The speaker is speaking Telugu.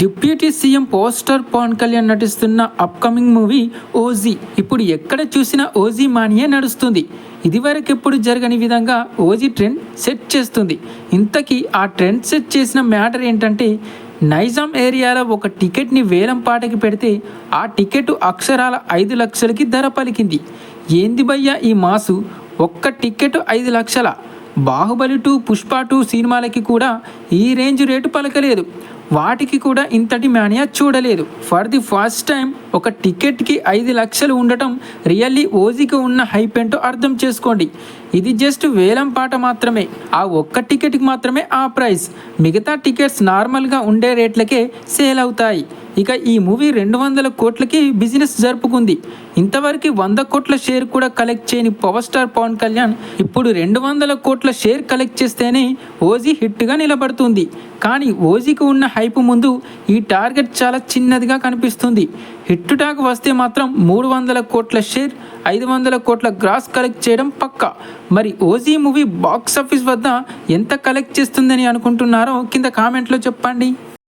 Deputy CM poster Pawan Kalyan నటిస్తున్న అప్కమింగ్ మూవీ ఓజీ. ఇప్పుడు ఎక్కడ చూసినా ఓజీ మానియే నడుస్తుంది. ఇదివరకెప్పుడు జరగని విధంగా ఓజీ ట్రెండ్ సెట్ చేస్తుంది. ఇంతకీ ఆ ట్రెండ్ సెట్ చేసిన మ్యాటర్ ఏంటంటే నైజాం ఏరియాలో ఒక టికెట్ని వేలం పాటకి పెడితే ఆ టికెట్ అక్షరాల ఐదు లక్షలకి ధర పలికింది. ఏంది భయ్యా ఈ మాసు? ఒక్క టికెట్ ఐదు లక్షల? బాహుబలి టూ పుష్ప టూ సినిమాలకి కూడా ఈ రేంజ్ రేటు పలకలేదు. వాటికి కూడా ఇంతటి మానియా చూడలేదు. ఫర్ ది ఫస్ట్ టైం ఒక టికెట్కి ఐదు లక్షలు ఉండటం రియల్లీ ఓజీకి ఉన్న హైప్ ఏంటో అర్థం చేసుకోండి. ఇది జస్ట్ వేలం పాట మాత్రమే. ఆ ఒక్క టికెట్కి మాత్రమే ఆ ప్రైస్. మిగతా టికెట్స్ నార్మల్గా ఉండే రేట్లకే సేల్ అవుతాయి. ఇక ఈ మూవీ రెండు వందల కోట్లకి బిజినెస్ జరుపుకుంది. ఇంతవరకు వంద కోట్ల షేర్ కూడా కలెక్ట్ చేయని పవర్ స్టార్ పవన్ కళ్యాణ్ ఇప్పుడు రెండు వందల కోట్ల షేర్ కలెక్ట్ చేస్తేనే ఓజీ హిట్గా నిలబడుతుంది. కానీ ఓజీకి ఉన్న హైప్ ముందు ఈ టార్గెట్ చాలా చిన్నదిగా కనిపిస్తుంది. హిట్ టాక్ వస్తే మాత్రం మూడు వందల కోట్ల షేర్ ఐదు వందల కోట్ల గ్రాస్ కలెక్ట్ చేయడం పక్కా. మరి ఓజీ మూవీ బాక్స్ ఆఫీస్ వద్ద ఎంత కలెక్ట్ చేస్తుందని అనుకుంటున్నారో కింద కామెంట్లో చెప్పండి.